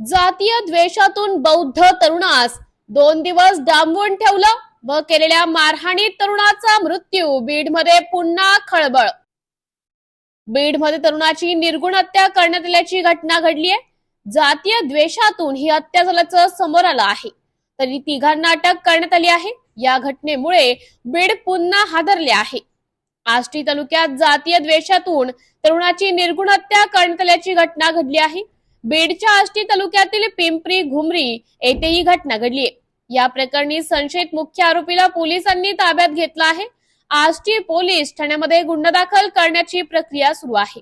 जातीय द्वेषातून बौद्ध तरुणास दोन दिवस डांबवून ठेवलं व केलेल्या मारहाणीत तरुणाचा मृत्यू बीडमध्ये पुन्हा खळबळ. बीडमध्ये तरुणाची निर्गुण हत्या करण्यात आल्याची घटना घडली आहे जातीय द्वेषातून ही हत्या झाल्याचं समोर आलं आहे. तरी तिघांना अटक करण्यात आली आहे. या घटनेमुळे बीड पुन्हा हादरले आहे. आष्टी तालुक्यात जातीय द्वेषातून तरुणाची निर्गुण हत्या करण्यात आल्याची घटना घडली आहे. बीडच्या आष्टी तालुक्यातील पिंपरी घुमरी येथे ही घटना घडली या प्रकरणी संशयित मुख्य आरोपीला पोलिसांनी ताब्यात घेतलं आहे. आष्टी पोलीस ठाण्यामध्ये गुन्हा दाखल करण्याची प्रक्रिया सुरू आहे.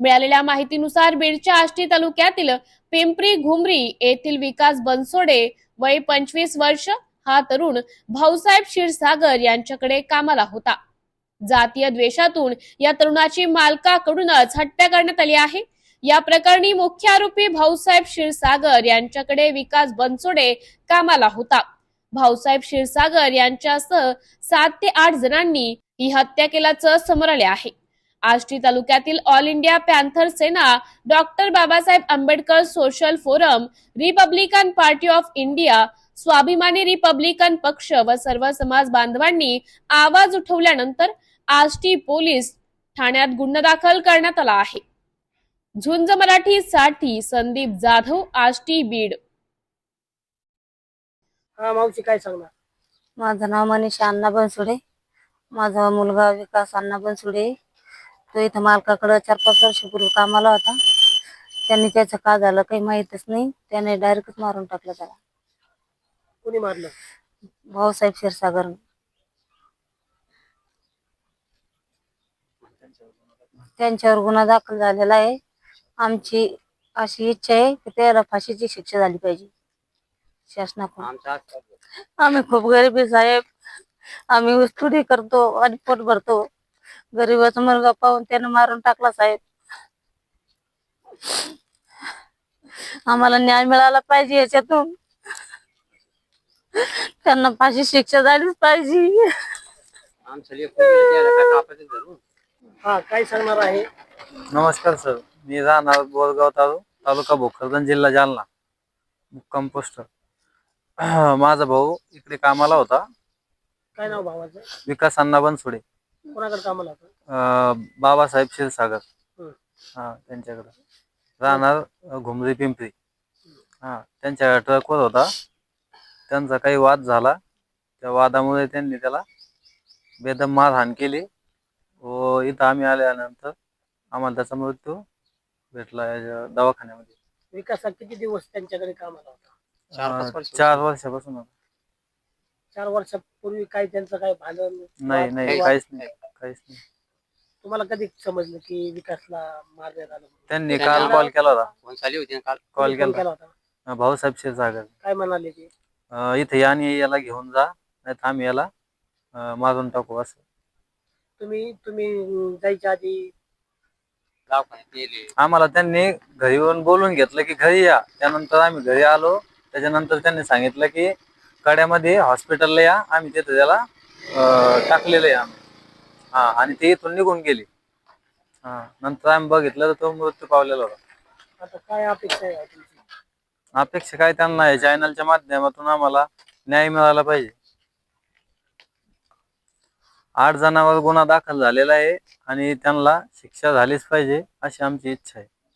मिळालेल्या माहितीनुसार बीडच्या आष्टी तालुक्यातील पिंपरी घुमरी येथील विकास बनसोडे वय पंचवीस वर्ष हा तरुण भाऊसाहेब क्षीरसागर यांच्याकडे कामाला होता. जातीय द्वेषातून या तरुणाची मालकाकडूनच हत्या करण्यात आली आहे. या प्रकरणी मुख्य आरोपी भाऊसाहेब क्षीरसागर यांच्याकडे विकास बनसोडे कामाला होता. भाऊसाहेब क्षीरसागर यांच्यासह सात ते आठ जणांनी ही हत्या केल्याचं समोर आले आहे. आष्टी तालुक्यातील all India panther Sena doctor Babasaheb Ambedkar social forum republican party of India Swabhimani republican पक्ष व सर्व समाज बांधवांनी आवाज उठवल्यानंतर आष्टी पोलीस ठाण्यात गुन्हा दाखल करण्यात आला आहे. झुंज मराठी साठी संदीप जाधव आष्टी बीड. हा मावशी काय सांगणार? माझं नाव मनीषा अण्णा बनसुडे. माझा मुलगा विकास अण्णा बनसुडे. तो इथं मालकाकडं चार पाच वर्षापूर्वी कामाला होता. त्यांनी त्याचं का झालं काही माहीतच नाही. त्याने डायरेक्टच मारून टाकलं त्याला. कोणी मारलं? भाऊसाहेब क्षीरसागर. त्यांच्यावर गुन्हा दाखल झालेला आहे. आमची अशी इच्छा आहे की त्याला फाशीची शिक्षा झाली पाहिजे. शासनाकडून. आम्ही खूप गरीब आहे साहेब. आम्ही ऊसतोडी करतो आणि पोट भरतो. गरीबाचा मुलगा पाहून त्यानं मारून टाकला साहेब. आम्हाला न्याय मिळाला पाहिजे याच्यातून. त्यांना फाशी शिक्षा झालीच पाहिजे. हा काय सांगणार आहे? नमस्कार सर. मी राहणार बोरगाव तालु तालुका भोकरदन जिल्हा जालना. मुक्काम पोस्ट माझा भाऊ इकडे कामाला होता. काय नाव भावाचं? विकास अण्णा बनसोडे. कोणाकडे कामाला होतं? अं, बाबासाहेब क्षीरसागर. हं. हा त्यांच्याकडं. राहणार घुमरी पिंपरी. हा त्यांच्या ट्रकवर होता. त्यांचा काही वाद झाला. त्या वादामुळे त्यांनी त्याला बेदम मारहाण केली. व इथं आम्ही आल्यानंतर आम्हाला त्याचा मृत्यू भेटला याच्या दवाखान्यामध्ये. विकास हा किती दिवस त्यांच्याकडे कामाला होता? अं, चार वर्षापासून होता. चार वर्षापूर्वी काय त्यांचं काय भांडण नाही नाही वाद- काहीच नाही काहीच नाही. तुम्हाला कधी समजलं की विकासला मारण्यात आलं? त्यांनी काल कॉल केला होता. फोन चालू होती ना काल. कॉल कोणी केला केला होता? भाऊसाहेब क्षीरसागर. काय म्हणाले ते? अं, इथे या आणि याला घेऊन जा नाही आम्ही याला अं, मारून टाकू असं. तुम्ही तुम्ही अं, जायच्या आधी दवाखान्यात नेले आम्हाला त्यांनी घरी येऊन बोलून घेतलं की घरी या. त्यानंतर आम्ही घरी आलो. त्याच्यानंतर त्यांनी सांगितलं की कड्यामध्ये हॉस्पिटलला या. आम्ही तिथे त्याला अं, टाकलेलं आहे आम्ही. हा आणि ते इथून निघून गेली. हा नंतर आम्ही बघितलं तर तो मृत्यू पावलेला होता. आता काय अपेक्षा आहे तुमची? अपेक्षा काय त्यांना या चॅनलच्या माध्यमातून आम्हाला न्याय मिळाला पाहिजे. आठ जणांवर गुन्हा दाखल झालेला आहे आणि त्यांना शिक्षा झालीच पाहिजे अशी आमची इच्छा आहे.